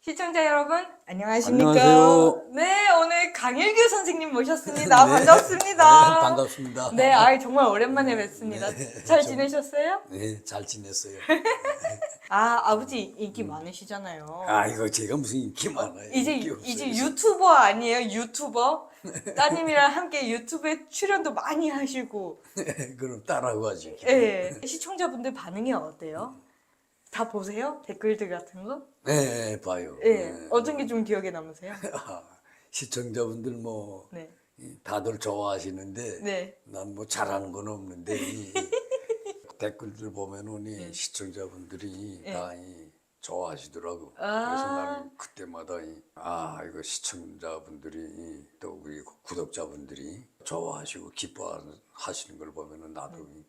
시청자 여러분 안녕하십니까? 안녕하세요. 네 오늘 강일규 선생님 모셨습니다. 반갑습니다. 네, 반갑습니다. 네, 아이 정말 오랜만에 뵙습니다. 네, 잘 좀- 지내셨어요? 네, 잘 지냈어요. 아 아버지 인기 많으시잖아요. 아, 이거 제가 무슨 인기 많아요. 이제 인기 없어요. 이제 유튜버 아니에요? 유튜버? 따님이랑 함께 유튜브에 출연도 많이 하시고, 그럼 따라하고 하지. 예. 시청자분들 반응이 어때요? 다 보세요? 댓글들 같은 거? 네, 봐요. 예. 네. 어떤 게 좀 기억에 남으세요? 아, 시청자분들 뭐 네. 이, 다들 좋아하시는데 네. 난 뭐 잘하는 건 없는데 이, 댓글들 보면은 이 네. 시청자분들이 네. 다 이, 좋아하시더라고. 아. 그래서 나는 그때마다 이, 아 이거 시청자분들이 이, 또 우리 구독자분들이 좋아하시고 기뻐하시는 걸 보면은 나도 이,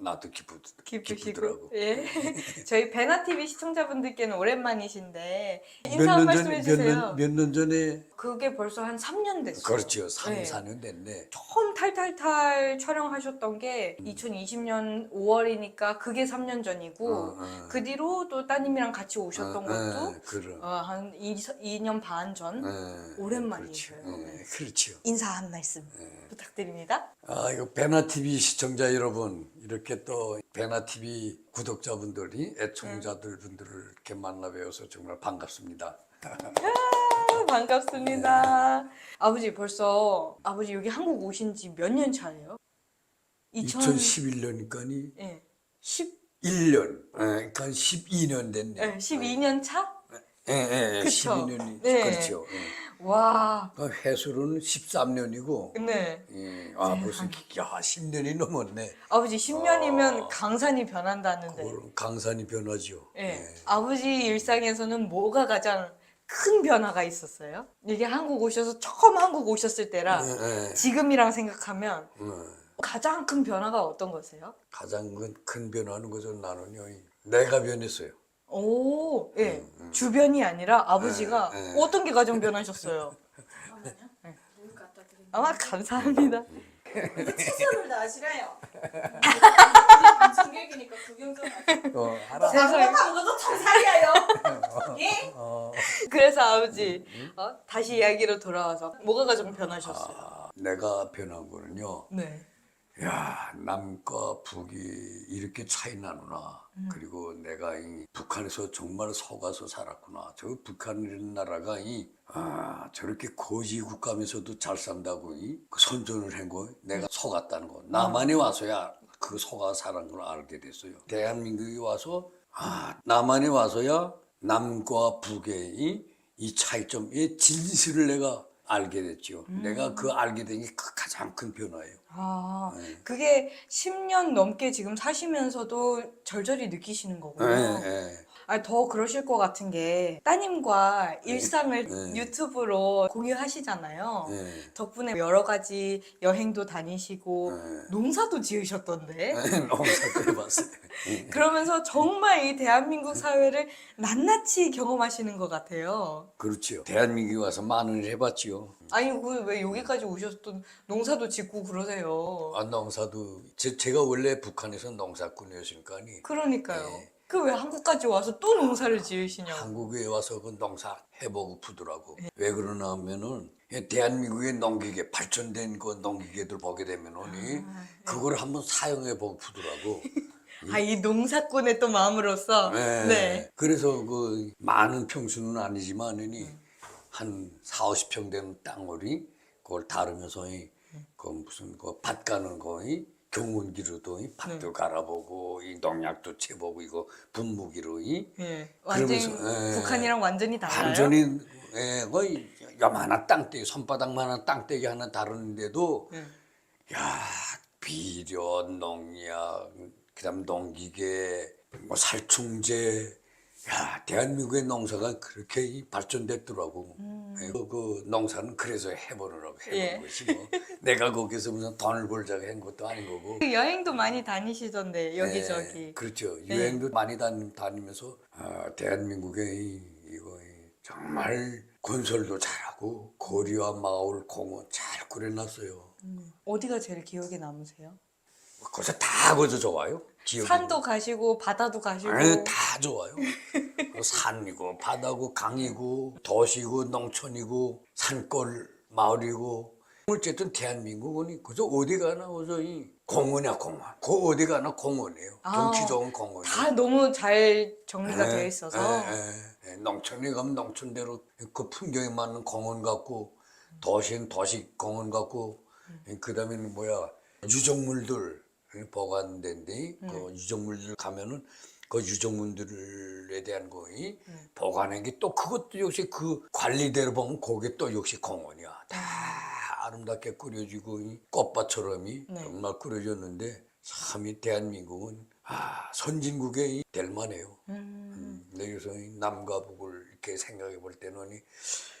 나도 기쁘 네. 기쁘시고. 기쁘더라고. 예. 저희 베나TV 시청자분들께는 오랜만이신데, 인사 몇한년 말씀 해주세요. 몇년 전에 그게 벌써 한 3년 됐어요. 그렇죠. 3, 네. 4년 됐네. 처음 탈탈탈 촬영하셨던 게 음. 2020년 5월이니까 그게 3년 전이고 어, 어. 그 뒤로 또 따님이랑 같이 오셨던 어, 것도 어, 그럼. 어, 한 2, 2년 반전 예, 오랜만이셔요. 그렇죠. 예, 그렇죠. 인사 한 말씀 부탁드립니다. 아, 이거 베나 TV 시청자 여러분, 이렇게 또 베나 TV 구독자분들이 애청자들 분들을 이렇게 만나 뵈어서 정말 반갑습니다. 아, 반갑습니다. 아버지 벌써 아버지 여기 한국 오신 지 몇 년 차예요? 2000 2011년이니까 예. 10 1년, 예, 그러니까 12년 됐네. 예, 12년 차? 예, 예, 예, 그쵸. 12년이 네. 그렇죠. 예. 와. 그 해수로는 13년이고, 네. 예, 아 벌써 야 10년이 넘었네. 아버지 10년이면 아. 강산이 변한다는데. 강산이 변하죠. 예. 아버지 일상에서는 뭐가 가장 큰 변화가 있었어요? 이게 한국 오셔서 처음 한국 오셨을 때랑 예, 예. 지금이랑 생각하면 어. 가장 큰 변화가 어떤 거세요? 가장 큰- 큰 변화는 것은 나는요, 이 내가 변했어요. 오, 예. 주변이 아니라 아버지가 네, 네. 어떤 게 가장 변하셨어요? 네. 아, 감사합니다. 최선을 다하시라요. 방송객이니까 구경 좀 하세요. 어, 알아. 세상에. 아무것도 아무것도 청살이에요. 예? 어, 그래서 아버지, 어? 다시 이야기로 돌아와서 뭐가 가장 변하셨어요? 아, 내가 변한 거는요. 네. 야, 남과 북이 이렇게 차이 나누나. 음. 그리고 내가 이 북한에서 정말 속아서 살았구나. 저 북한이라는 나라가 이 아, 저렇게 거지 국가면서도 잘 산다고 이그 선전을 한 거. 내가 속았다는 거. 남한에 와서야 그 속아 살은 걸 알게 됐어요. 대한민국에 와서 아, 남한에 와서야 남과 북의 이, 이 차이점의 진실을 내가 알게 됐죠. 내가 그 알게 된 게 가장 큰 변화예요. 아, 네. 그게 10년 넘게 지금 사시면서도 절절히 느끼시는 거군요. 예, 예. 아, 더 그러실 것 같은 게 따님과 일상을 네. 유튜브로 공유하시잖아요. 예. 덕분에 여러 가지 여행도 다니시고 네. 농사도 지으셨던데. 너무 자꾸 해봤어요. 그러면서 정말 이 대한민국 사회를 낱낱이 경험하시는 것 같아요. 그렇죠. 대한민국에 와서 많은 일 해봤지요. 아니, 그 왜 여기까지 오셨던 농사도 짓고 그러세요? 아, 농사도 제, 제가 원래 북한에서 농사꾼이었으니까 니 그러니까요. 네. 그 왜 한국까지 와서 또 농사를 지으시냐고. 한국에 와서 그 농사 해보고 푸더라고. 네. 왜 그러나 하면은 이 대한민국의 농기계 발전된 그 농기계들 보게 되면은 이 네. 그걸 한번 사용해 보고 푸더라고. 아, 이 농사꾼의 또 마음으로서. 네. 네. 그래서 그 많은 평수는 아니지만은 한 4, 50평 되는 땅을 그걸 다루면서 이, 그 무슨 그 밭 가는 거이 경운기로도 이 밭도 갈아보고 이 농약도 채보고 이거 분무기로 이 예. 완전히 그러면서, 예. 북한이랑 완전히 달라요. 완전히 예, 거의 요만한 땅대기 손바닥만한 땅대기 하나 다루는데도 예. 야 비료 농약 그다음 농기계 뭐 살충제 야 대한민국의 농사가 그렇게 이 발전됐더라고 예, 그, 그 농사는 그래서 해보느라고 해본 예. 것이 뭐 내가 거기서 무슨 돈을 벌자고 한 것도 아닌 거고 그 여행도 많이 다니시던데 예, 여기저기. 그렇죠 유행도 많이 다니, 다니면서 아, 대한민국의 이, 이거 이 정말 건설도 잘하고 거리와 마을 공원 잘 꾸려놨어요 어디가 제일 기억에 남으세요? 거기서 다 거기서 좋아요. 지역이. 산도 가시고 바다도 가시고. 아니, 다 좋아요. 그 산이고 바다고 강이고 도시고 농촌이고 산골 마을이고 어쨌든 대한민국은 그저 어디 가나 그저 이 공원이야 공원. 그 어디 가나 공원이에요. 아, 경치 좋은 공원. 다 너무 잘 정리가 네, 되어 있어서. 농촌에 가면 농촌대로 그 풍경에 맞는 공원 같고 도시는 도시 공원 같고 그다음에는 뭐야 유적물들 보관된데 그 유적물들 가면은 그 유적물들에 대한 거이 보관한 게 또 그것도 역시 그 관리대로 보면 그게 또 역시 공원이야 다 아름답게 꾸려지고 이 꽃밭처럼이 네. 정말 꾸려졌는데 참 이 대한민국은 아 선진국에 이 될만해요. 음, 네, 그래서 이 남과 북을 이렇게 생각해 볼 때는 이,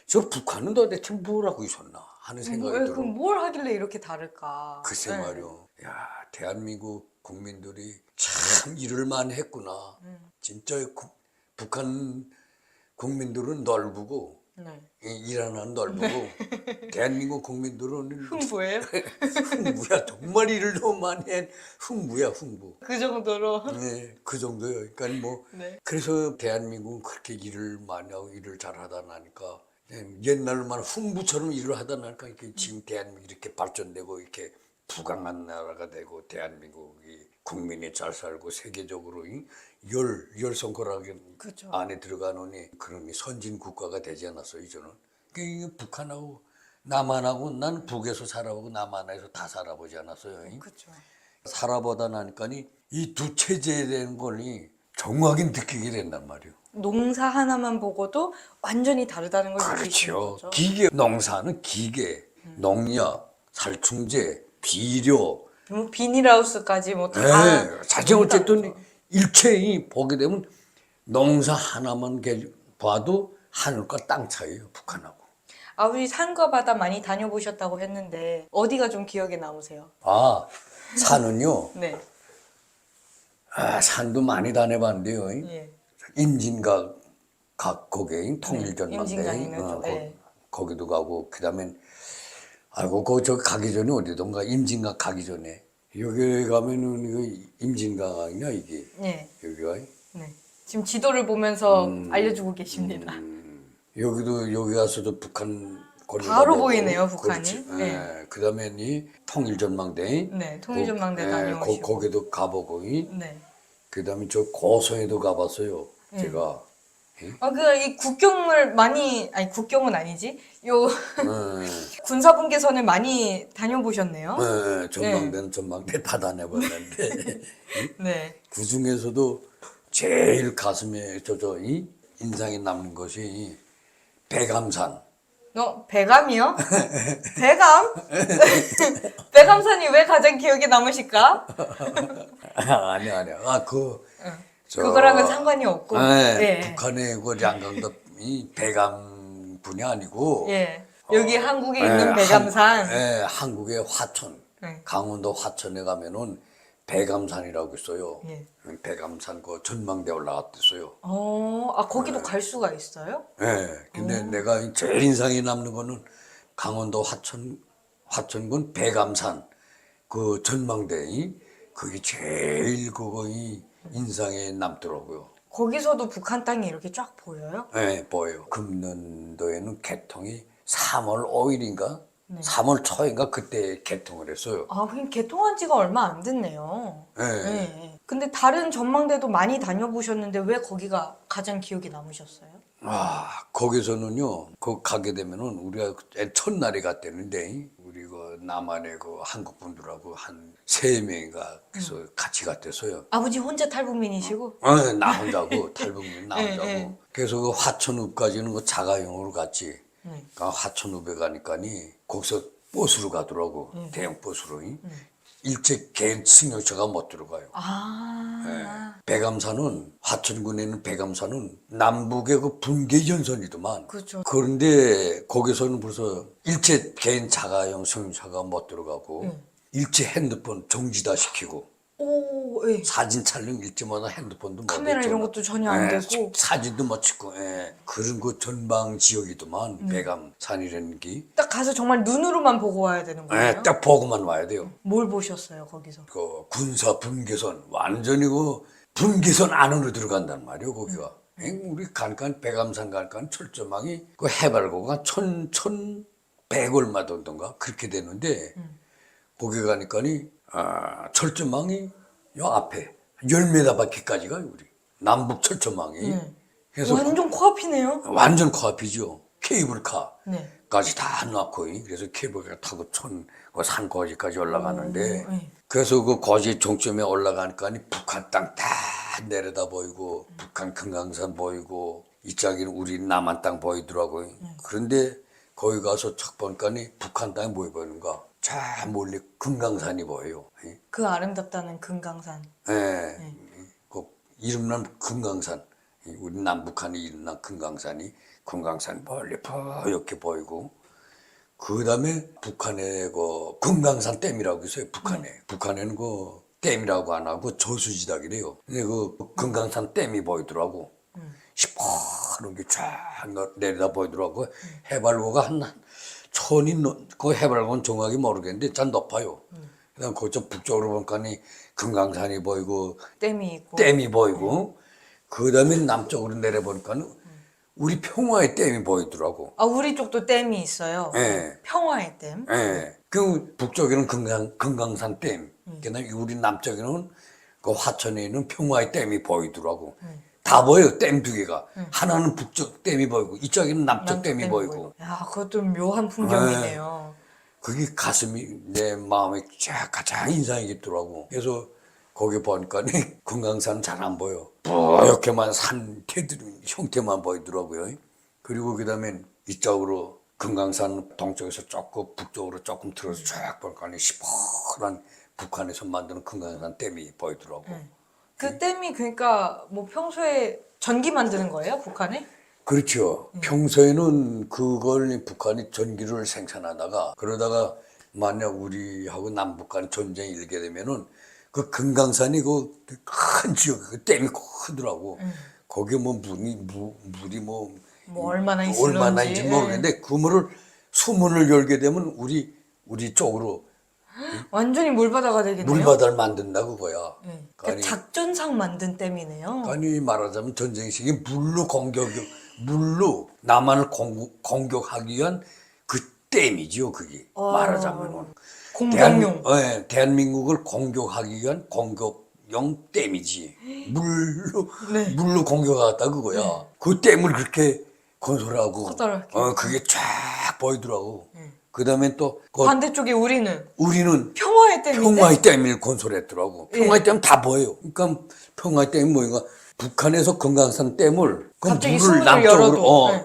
저 북한은 도대체 뭘 하고 있었나 하는 생각이 왜, 들어. 그럼 뭘 하길래 이렇게 다를까? 글쎄 네. 말이요. 야 대한민국 국민들이 참 많이 했구나. 음. 진짜 구- 북한 국민들은 넓고 네. 이 일하는 넓고 대한민국 국민들은 흥부예요? 흥부야 정말 일을 너무 많이 한 흥부야 흥부. 그 정도로. 네, 그 정도요. 그러니까 뭐 네. 그래서 대한민국은 그렇게 일을 많이 하고 일을 잘하다 나니까 예, 옛날만 흥부처럼 일을 하다 나니까 이렇게 지금 대한민국이 이렇게 발전되고 이렇게 부강한 나라가 되고 대한민국이 국민이 잘 살고 세계적으로 이 열, 열 손가락에 그죠. 안에 들어가노니 그런 이 선진 국가가 되지 않았어 이제는. 그러니까 북한하고 남한하고 난 북에서 살아보고 남한에서 다 살아보지 않았어요. 이? 그렇죠. 살아보다 나니까 이두 체제에 대한 걸이 정확히 느끼게 된단 말이에요. 농사 하나만 보고도 완전히 다르다는 걸 느끼시는 그렇죠. 거죠. 기계 농사는 기계, 농약, 살충제, 비료, 뭐 비닐하우스까지 뭐 다. 네, 사실 어쨌든 일체이 보게 되면 농사 하나만 개- 봐도 하늘과 땅 차이예요 북한하고. 아버지 산과 바다 많이 다녀보셨다고 했는데 어디가 좀 기억에 남으세요? 아 산은요. 네. 아, 산도 많이 다녀봤는데요. 예. 임진각 각 거기 통일전망대 임진강이면 어, 거, 예. 거기도 가고 그다음엔 아이고 거 저 가기 전에 어디던가 임진각 가기 전에 여기 가면은 이거 임진각 아니냐 이게 예. 여기가 네. 지금 지도를 보면서 음. 알려주고 계십니다. 여기도 여기 가서도 북한 거리가 바로 보이네요, 북한이. 그렇지. 네. 예. 그다음에 이 통일전망대 네, 통일전망대 거- 예, 다녀오시고. 거, 거기도 가보고 이 네. 그 다음에 저 고성에도 가봤어요 음. 제가 아, 그, 이 국경을 많이, 아니, 국경은 아니지? 요, 예. 군사분계선을 많이 다녀보셨네요. 네, 전망대는 전망대 다 다녀봤는데 네. 그 중에서도 제일 가슴에 저저 이 인상에 남는 것이 이 백암산. 어, 배감이요? 배감? 배감산이 왜 가장 기억에 남으실까? 아니 아니야. 아그 저- 그거랑은 상관이 없고. 네, 예. 북한의 그 양강도 이 백암 분이 아니고 예. 여기 한국에 예, 있는 한- 배감산. 예, 한국의 화천. 네. 강원도 화천에 가면은 백암산이라고 있어요. 예. 백암산 그 전망대 올라갔댔어요. 어, 아, 네. 거기도 갈 수가 있어요? 예. 근데 내가 제일 인상에 남는 거는 강원도 화천 화천군 백암산 그 전망대 그게 제일 그거 이 인상에 남더라고요. 거기서도 북한 땅이 이렇게 쫙 보여요? 예, 보여요. 금년도에는 개통이 3월 5일인가? 네. 3월 초인가 그때 개통을 했어요. 아, 그냥 개통한 지가 얼마 안 됐네요. 예. 네. 근데 다른 전망대도 많이 다녀보셨는데 왜 거기가 가장 기억에 남으셨어요? 아, 거기서는요, 그 가게 되면은 우리가 첫날에 갔대는데, 우리 그 남한의 그 한국 분들하고 한 세 명인가 그래서 음. 같이 갔댔어요. 아버지 혼자 탈북민이시고? 어, 나 혼자고, 탈북민 나 예, 혼자고. 예. 그래서 그 화천읍까지는 그 자가용으로 갔지. 네. 그 화천읍에 가니까니, 거기서 버스로 가더라고. 음. 대형 버스로. 일제 개인 승용차가 못 들어가요. 아, 백암산은 화천군에는 백암산은 남북의 그 분계 연선이더만. 그렇죠. 그런데 거기서는 벌써 일체 개인 자가용 승용차가 못 들어가고 응. 일체 핸드폰 정지다 시키고 오, 예. 사진 촬영 일지마다 핸드폰도 못 카메라 했죠. 이런 것도 전혀 안 예, 되고. 사진도 못 찍고 예. 그런 그 전방 지역이더만 음. 배감산이라는 게 딱 가서 정말 눈으로만 보고 와야 되는 거예요? 예, 딱 보고만 와야 돼요. 뭘 보셨어요 거기서? 그 군사 분계선 완전히 그 분계선 안으로 들어간단 말이에요 거기가 예, 우리 간간 백암산 간간 철조망이 그 해발고가 천천 백 얼마 정도인가 그렇게 되는데 거기 가니까니 아, 철조망이 요 앞에 열 메다 밖에까지 가요 우리 남북 철조망이 네. 그래서 완전 코앞이네요. 완전 코앞이죠 케이블카 네. 까지 다 놨고 그래서 케이블카 타고 천산 거지까지 올라가는데 오, 네. 그래서 그 거지 종점에 올라가니까 북한 땅 다 내려다 보이고 북한 금강산 보이고 이쪽에는 우리 남한 땅 보이더라고요. 그런데 거기 가서 첫 보니까니 북한 땅이 뭐 보이는가? 저 멀리 금강산이 보여요. 예. 그 아름답다는 금강산. 예. 그 이름난 금강산. 이 우리 남북한이 이름난 금강산이 금강산 멀리 뽀얗게 보이고 그 다음에 북한에 그 금강산 댐이라고 있어요. 북한에. 북한에는 그 댐이라고 안 하고 저수지닥이래요. 근데 그 금강산 댐이 보이더라고. 시퍼런 게 쫙 내려다 보이더라고. 해발고가 한 천이 넘- 그 해발고는 정확히 모르겠는데 잘 높아요. 그다음 그쪽 북쪽으로 보니까니 금강산이 보이고 댐이 있고. 댐이 보이고 그 다음에 남쪽으로 내려보니까는 우리 평화의 댐이 보이더라고. 아 우리 쪽도 댐이 있어요. 예. 평화의 댐. 예. 그 북쪽에는 금강, 금강산 댐. 그다음에 우리 남쪽에는 그 화천에 있는 평화의 댐이 보이더라고. 다 보여요, 댐 두 개가. 하나는 북쪽 댐이 보이고, 이쪽에는 남쪽 댐이 댐이 보이고. 야 그것도 묘한 풍경이네요. 그게 가슴이 내 마음에 쫙 가장 인상이 깊더라고. 그래서 거기 보니까 금강산 잘 안 보여. 뽀얗게만 산 테들 형태만 보이더라고요. 그리고 그 다음에 이쪽으로 금강산 동쪽에서 조금 북쪽으로 조금 들어서 쫙 보니까 시퍼런 북한에서 만드는 금강산 댐이 보이더라고. 그 댐이 그러니까 뭐 평소에 전기 만드는 거예요 북한에? 그렇죠. 평소에는 그걸 북한이 전기를 생산하다가 그러다가 만약 우리하고 남북 간 전쟁이 일게 되면은 그 금강산이 그 큰 지역 그 댐이 크더라고. 거기 뭐 물이 무, 물이 뭐, 뭐 얼마나 있을런지. 얼마나인지 모르겠는데 그 물을 수문을 열게 되면 우리 우리 쪽으로 완전히 물바다가 되겠네요. 물바다를 만든다 그거야. 네. 그러니까 작전상 만든 댐이네요. 아니 말하자면 전쟁 시기 물로 공격 물로 남한을 공격, 공격하기 위한 그 댐이지요 그게 어. 말하자면 공격용. 예, 대한민국을 공격하기 위한 공격용 댐이지 물로 네. 물로 공격하다 그거야 그 댐을 그렇게 건설하고 커다랗게. 어 그게 쫙 보이더라고 그다음에 또 그 반대쪽에 우리는 우리는 평화의 댐인데. 평화의 댐을 건설했더라고. 예. 평화의 댐 다 보여요. 그러니까 평화의 댐이 뭐인가? 북한에서 금강산 댐을 그 갑자기 물을 남쪽으로 열어도, 어, 네.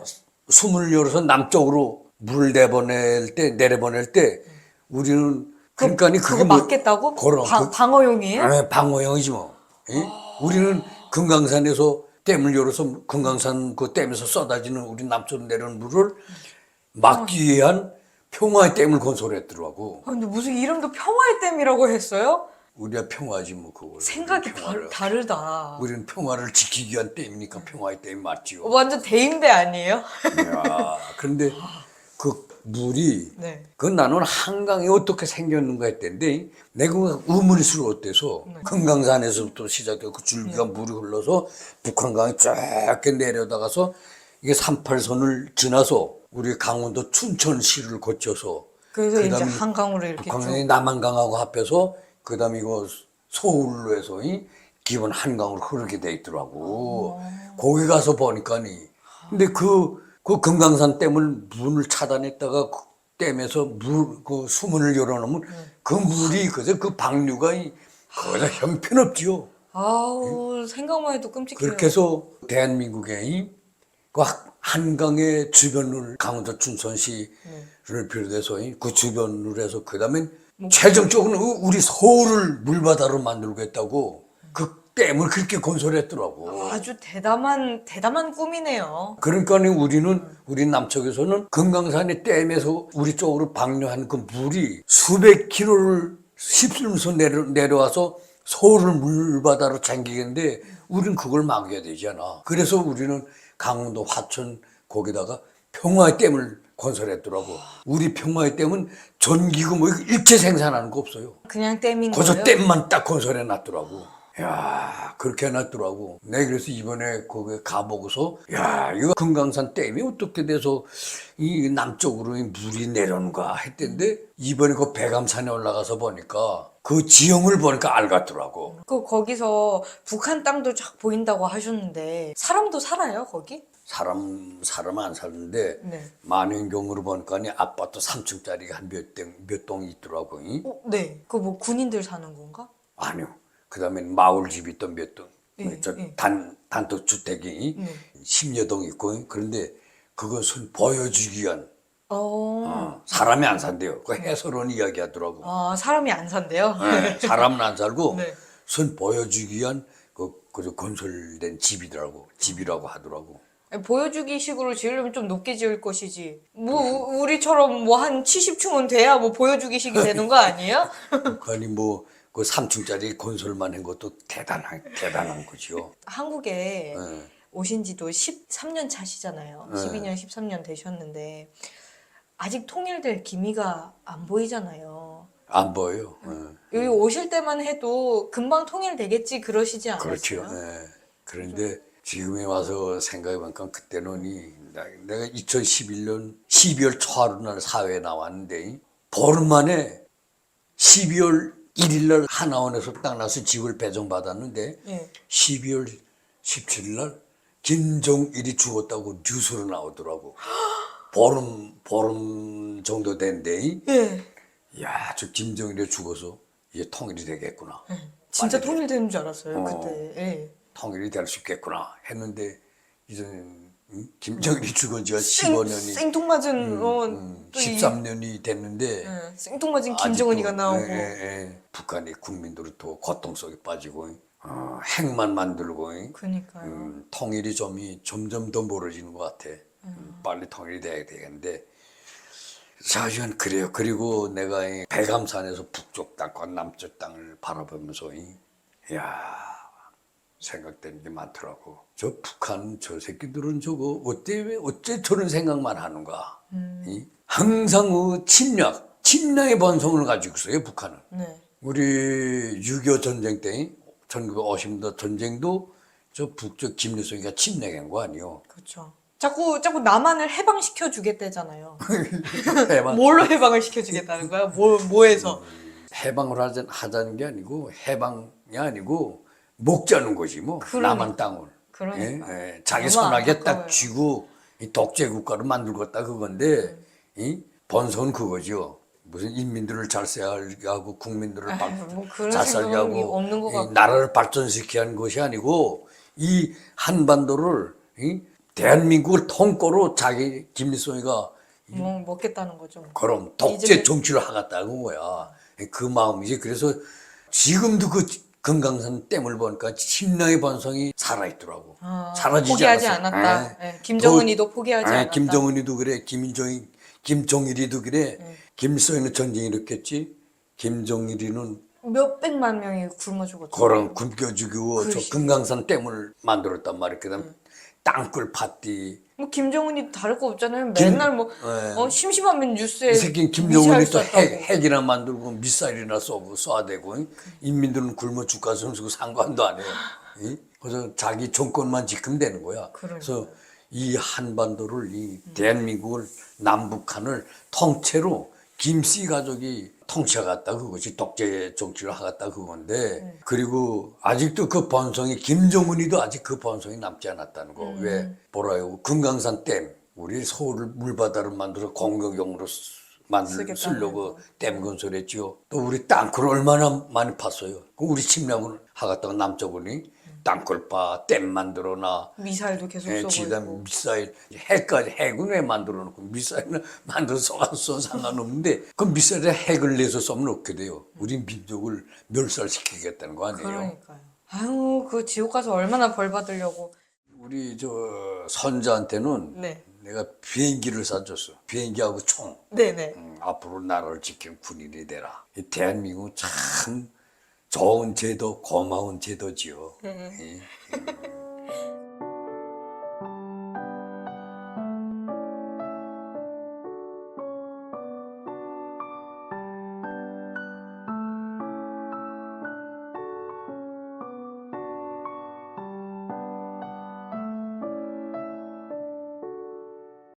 수문을 열어서 남쪽으로 물을 내보낼 때 내려보낼 때 우리는 그러니까 그거 그게 뭐 맞겠다고? 그럼 방, 그- 방어용이에요? 아, 방어형이지 뭐. 예? 우리는 금강산에서 댐을 열어서 금강산 그 댐에서 쏟아지는 우리 남쪽으로 내려오는 물을 막기 위한 평화의 댐을 건설했더라고. 아, 근데 무슨 이름도 평화의 댐이라고 했어요? 우리가 평화지 뭐 그걸. 생각이 평화를. 다, 다르다. 우리는 평화를 지키기 위한 댐이니까 평화의 댐이 맞지요. 완전 대인배 아니에요? 야, 그런데 그 물이 네. 그 나는 한강이 어떻게 생겼는가 했던데 내가 그 의문스러웠대서 금강산에서부터 시작해서 그 줄기가 물이 흘러서 북한강에 쫙 내려다가서 이게 38선을 지나서 우리 강원도 춘천시를 거쳐서 그래서 이제 그다음에 한강으로 이렇게 쭉. 남한강하고 합해서 그다음 에 이거 서울로 해서 이 기본 한강으로 흐르게 돼 있더라고. 거기 가서 보니까니 근데 그, 그 금강산 댐을 문을 차단했다가 그 댐에서 물, 그 수문을 열어놓으면 그 물이 그저 그 방류가 이 거기서 형편없지요. 아우 생각만 해도 끔찍해요. 그렇게 해서 대한민국의 이 그 한강의 주변을 강원도 춘천시를 비롯해서 이그 주변으로 해서 그다음에 최종적으로 우리 서울을 물바다로 만들겠다고 그 댐을 그렇게 건설했더라고. 아주 대담한 대담한 꿈이네요. 그러니까 우리는 우리 남쪽에서는 금강산의 댐에서 우리 쪽으로 방류한 그 물이 수백 킬로를 휩쓸면서 내려, 내려와서 서울을 물바다로 챙기겠는데 우린 그걸 막아야 되잖아. 그래서 우리는 강원도 화천 거기다가 평화의 댐을 건설했더라고. 우리 평화의 댐은 전기구 뭐 일체 생산하는 거 없어요. 그냥 댐인 거기서 거예요? 댐만 딱 건설해 놨더라고. 야 그렇게 해놨더라고. 내 그래서 이번에 거기 가보고서 야 이거 금강산 댐이 어떻게 돼서 이 남쪽으로 이 물이 내려오는가 했던데 이번에 그 백암산에 올라가서 보니까 그 지형을 보니까 알겠더라고. 그 거기서 북한 땅도 쫙 보인다고 하셨는데 사람도 살아요 거기? 사람 사람 안 사는데 네. 만행경으로 보니까 아파트 3층짜리가 한 몇동몇 동이 있더라고. 이? 어, 네. 그 뭐 군인들 사는 건가? 아니요. 그다음에 마을 집이 또몇 동. 예, 저 예. 단 단독 주택이 네. 10여 동 있고 그런데 그것은 보여주기 위한 어. 어, 사람이 안 산대요. 그 해설원 이야기 하더라고. 아 사람이 안 산대요? 네, 사람은 안 살고 네. 선 보여주기 위한 그, 그 건설된 집이더라고. 집이라고 하더라고. 보여주기 식으로 지으려면 좀 높게 지을 것이지. 뭐 우- 우리처럼 뭐 한 70층은 돼야 뭐 보여주기 식이 되는 거 아니에요? 북한이 뭐 그 3층짜리 건설만 한 것도 대단한 대단한 거죠. 한국에 예. 오신 지도 13년 차시잖아요. 네. 12년, 13년 되셨는데 아직 통일될 기미가 안 보이잖아요. 안 보여요. 예. 여기 오실 때만 해도 금방 통일되겠지 그러시지 않았어요? 그렇죠. 예. 그런데 지금에 와서 생각해보니까 그때는 이 나- 내가 2011년 12월 초하루 날 사회에 나왔는데 보름 만에 12월 1일 날 하나원에서 딱 나서 집을 배정받았는데 예. 12월 17일 날 김정일이 죽었다고 뉴스로 나오더라고. 보름 보름 정도 된데 예. 야, 저 김정일이 죽어서 이제 통일이 되겠구나. 진짜 빨리 통일되는 줄 알았어요 어. 그때. 예. 통일이 될 수 있겠구나 했는데 이제 음, 김정일이 죽은 지가 생, 15년이 생뚱맞은 어, 음, 또 이- 13년이 됐는데 예, 아직도, 김정은이가 나오고. 예, 예, 예. 북한이 국민들을 또 고통 속에 빠지고 어, 핵만 만들고 그러니까요. 음, 통일이 좀이 점점 더 멀어지는 것 같아. 음, 빨리 통일이 돼야 되겠는데. 사실은 그래요. 그리고 내가 이 백암산에서 북쪽 땅과 남쪽 땅을 바라보면서 이, 야 생각되는 게 많더라고. 저 북한 저 새끼들은 저거 어때 왜 어째 저런 생각만 하는가? 이? 항상 그 침략, 침략의 본성을 가지고 있어요 북한은. 네. 우리 6.25 전쟁 때 1950년대 전쟁도 저 북쪽 김일성이가 침략한 거 아니요. 그렇죠. 자꾸 자꾸 남한을 해방시켜 주겠다잖아요. 해방, 뭘로 해방을 시켜 주겠다는 거야? 뭐 뭐에서? 해방을 하자, 하자는 게 아니고 해방이 아니고 먹자는 거지 뭐 그러니까. 남한 땅을. 그러니까. 예, 예. 자기 안타까워요. 딱 쥐고 이 독재 국가로 만들겠다 그건데 이 본선 그거죠. 무슨 인민들을 잘 살게 하고 국민들을 발, 아유, 뭐 그런 잘 살게 생각은 하고 없는 것 이 같고. 나라를 발전시키게 하는 것이 아니고 이 한반도를 이 대한민국을 통째로 자기 김일성이가 뭐 먹겠다는 거죠. 그럼 독재 이제- 정치를 하겠다는 거야. 그 마음이지. 그래서 지금도 그 금강산 댐을 보니까 침략의 본성이 살아있더라고. 아, 사라지지 포기하지 않았어. 않았다. 예. 예, 김정은이도 포기하지 예, 않았다. 김정은이도 그래. 김정일, 김정일이도 그래. 네. 김일성이는 전쟁 일으켰지. 김정일이는 몇 백만 명이 굶어 죽었죠. 그런 굶겨 죽이고 저 그러시- 금강산 댐을 만들었단 말이야. 그다음 땅굴 팠디. 뭐 김정은이 다를 거 없잖아요. 맨날 뭐 예. 어, 심심하면 뉴스에 이 미사일 김정은이 또 쐈다고. 핵, 핵이나 만들고 미사일이나 쏘고 쏴대고 인민들은 굶어 죽가서 쓰고 상관도 안 해요. 이? 그래서 자기 정권만 지키면 되는 거야. 그러니까요. 그래서 이 한반도를 이 대한민국을 남북한을 통째로 김씨 가족이 통치하겠다 그것이 독재 정치를 하겠다 그건데 그리고 아직도 그 본성이 김정은이도 아직 그 본성이 남지 않았다는 거. 왜 뭐라요? 금강산 댐 우리 서울을 물바다를 만들어 공격용으로 쓰- 만들 쓰려고 거. 댐 건설했지요. 또 우리 땅굴 얼마나 많이 팠어요. 그 우리 침략을 하겠다가 남쪽은이 땅굴 파, 댐 만들어놔. 미사일도 계속 예, 쏘고 지단 있고. 미사일 핵까지 핵은 왜 만들어 놓고 미사일은 만들어서 쏴서 상관없는데 그 미사일에 핵을 내서 쏘면 어떻게 돼요? 우리 민족을 멸살시키겠다는 거 아니에요? 그러니까요. 아유 그 지옥 가서 얼마나 벌 받으려고. 우리 저 선자한테는 네. 내가 비행기를 사줬어. 비행기하고 총. 네네. 음, 앞으로 나라를 지키는 군인이 되라. 이 대한민국 참 좋은 제도, 고마운 제도지요. 음. 예.